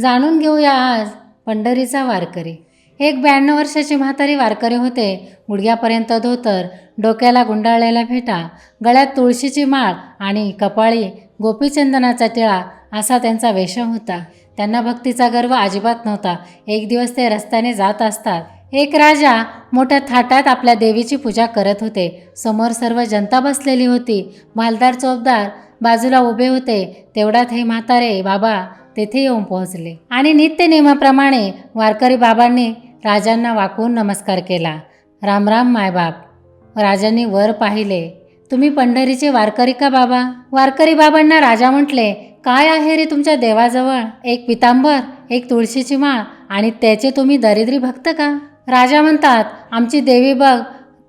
जाणून घेऊया आज पंढरीचा वारकरी. एक ब्याण्णव वर्षाची म्हातारी वारकरी होते. गुडघ्यापर्यंत धोतर डोक्याला गुंडाळलेला फेटा गळ्यात तुळशीची माळ आणि कपाळी गोपीचंदनाचा टिळा असा त्यांचा वेशम होता. त्यांना भक्तीचा गर्व अजिबात नव्हता. एक दिवस ते रस्त्याने जात असतात. एक राजा मोठ्या थाटात आपल्या देवीची पूजा करत होते. समोर सर्व जनता बसलेली होती. मालदार चोपदार बाजूला उभे होते. तेवढ्यात हे म्हातारे बाबा तेथे येऊन पोहोचले. आणि नित्य नियमाप्रमाणे वारकरी बाबांनी राजांना वाकून नमस्कार केला. रामराम मायबाप राजांनी वर पाहिले. तुम्ही पंढरीचे वारकरी का बाबा? वारकरी बाबांना राजा म्हटले काय आहे रे तुमच्या देवाजवळ? एक पितांबर एक तुळशीची माळ आणि त्याचे तुम्ही दरिद्री भक्त का? राजा म्हणतात आमची देवी बघ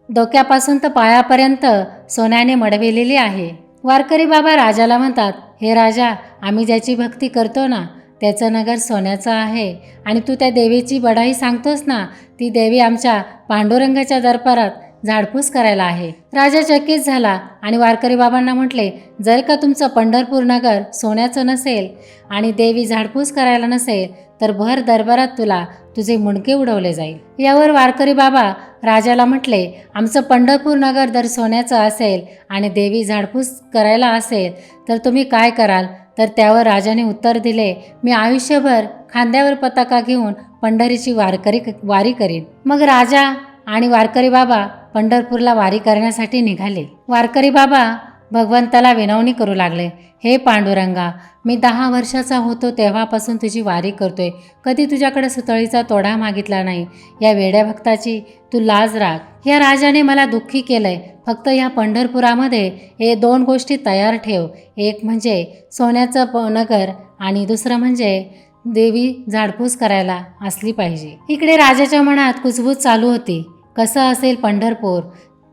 डोक्यापासून तर पायापर्यंत सोन्याने मडविलेली आहे. वारकरी बाबा राजाला म्हणतात हे राजा आम्ही ज्याची भक्ती करतो ना त्याचं नगर सोन्याचं आहे आणि तू त्या देवीची बढाई सांगतोस ना ती देवी आमच्या पांडुरंगाच्या दरबारात झाडपूस करायला आहे. राजा चकित झाला आणि वारकरी बाबांना म्हटले जर का तुमचं पंढरपूर नगर सोन्याचं नसेल आणि देवी झाडपूस करायला नसेल तर भर दरबारात तुला तुझे मुंडके उडवले जाईल. यावर वारकरी बाबा राजाला म्हटले आमचं पंढरपूर नगर जर सोन्याचं असेल आणि देवी झाडपूस करायला असेल तर तुम्ही काय कराल? तर त्यावर राजाने उत्तर दिले मी आयुष्यभर खांद्यावर पताका घेऊन पंढरीची वारकरी वारी करीन. मग राजा आणि वारकरी बाबा पंढरपूरला वारी करण्यासाठी निघाले. वारकरी बाबा भगवंताला विनवणी करू लागले. हे पांडुरंगा मी दहा वर्षाचा होतो तेव्हापासून तुझी वारी करतोय. कधी तुझ्याकडे सुतळीचा तोडा मागितला नाही. या वेड्या भक्ताची तू लाज राख. या राजाने मला दुःखी केलंय. फक्त या पंढरपुरामध्ये हे दोन गोष्टी तयार ठेव. एक म्हणजे सोन्याचं प नगर आणि दुसरं म्हणजे देवी झाडपूस करायला असली पाहिजे. इकडे राजाच्या मनात कुजबूज चालू होती. कसं असेल पंढरपूर?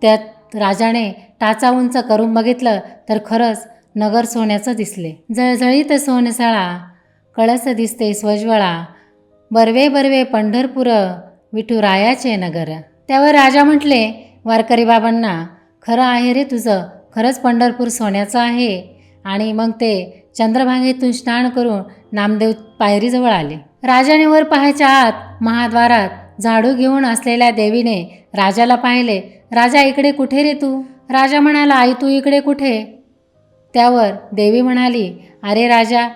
त्यात राजाने टाचा उंच करून बघितलं तर खरंच नगर सोन्याचं दिसले. जळजळीत सोनसाळा कळस दिसते स्वज्वळा. बर्वे बर्वे पंढरपूर विठुरायाचे नगर. त्यावर राजा म्हटले वारकरी बाबांना खरं आहे रे तुझं खरंच पंढरपूर सोन्याचं आहे. आणि मग ते चंद्रभागेतून स्नान करून नामदेव पायरीजवळ आले. राजाने वर पाहायच्या आत महाद्वारात झाडू घेऊन असलेल्या देवीने राजाला पाहिले राजा इकडे कुठे रे तू? राजा म्हणाला आई तू इकडे कुठे? त्यावर देवी म्हणाली अरे राजा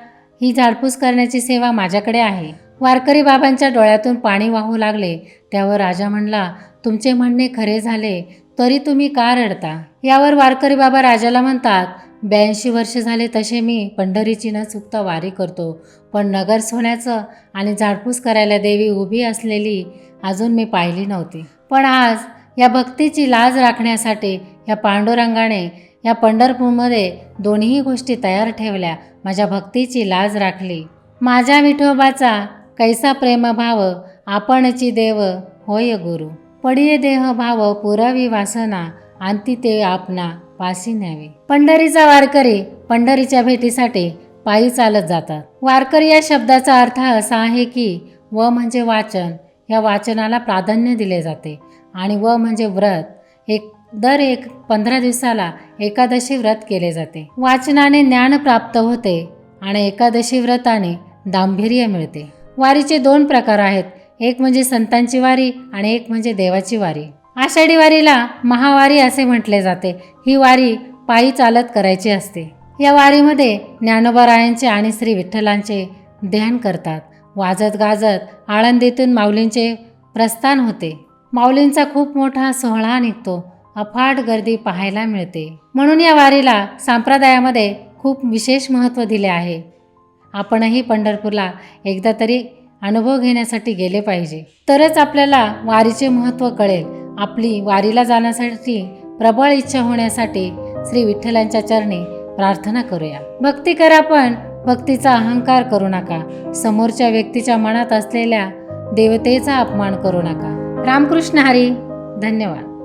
ही झाडपूस करण्याची सेवा माझ्याकडे आहे. वारकरी बाबांच्या डोळ्यातून पाणी वाहू लागले. त्यावर राजा म्हणला तुमचे म्हणणे खरे झाले तरी तुम्ही का रडता? यावर वारकरी बाबा राजाला म्हणतात ब्याऐंशी वर्ष झाले तसे मी पंढरीची न चुकता वारी करतो पण नगर सोन्याचं आणि झाडपूस करायला देवी उभी असलेली अजून मी पाहिली नव्हती. पण आज या भक्तीची लाज राखण्यासाठी या पांडुरंगाने या पंढरपूरमध्ये दोन्ही गोष्टी तयार ठेवल्या माझ्या भक्तीची लाज राखली. माझ्या विठोबाचा कैसा प्रेमभाव आपणची देव होय गुरु. पडिये देह भाव पुरावी वासना अंती ते आपणा पासी न्यावे. पंढरीचा वारकरी पंढरीच्या भेटीसाठी पायी चालत जातात. वारकरी या शब्दाचा अर्थ असा आहे की व म्हणजे वाचन. ह्या वाचनाला प्राधान्य दिले जाते. आणि व म्हणजे व्रत एक दर एक पंधरा दिवसाला एकादशी व्रत केले जाते. वाचनाने ज्ञान प्राप्त होते आणि एकादशी व्रताने दांभीर्य मिळते. वारीचे दोन प्रकार आहेत. एक म्हणजे संतांची वारी आणि एक म्हणजे देवाची वारी. आषाढी वारीला महावारी असे म्हटले जाते. ही वारी पायी चालत करायची असते. या वारीमध्ये ज्ञानोबारायांचे आणि श्री विठ्ठलांचे ध्यान करतात. वाजत गाजत आळंदीतून माऊलींचे प्रस्थान होते. माऊलींचा खूप मोठा सोहळा निघतो. अफाट गर्दी पाहायला मिळते. म्हणून या वारीला संप्रदायामध्ये खूप विशेष महत्त्व दिले आहे. आपणही पंढरपूरला एकदा तरी अनुभव घेण्यासाठी गेले पाहिजे. तरच आपल्याला वारीचे महत्त्व कळेल. आपली वारीला जाण्यासाठी प्रबळ इच्छा होण्यासाठी श्री विठ्ठलांच्या चरणी प्रार्थना करूया. भक्ती करा पण भक्तीचा अहंकार करू नका. समोरच्या व्यक्तीच्या मनात असलेल्या देवतेचा अपमान करू नका. रामकृष्ण हरी. धन्यवाद.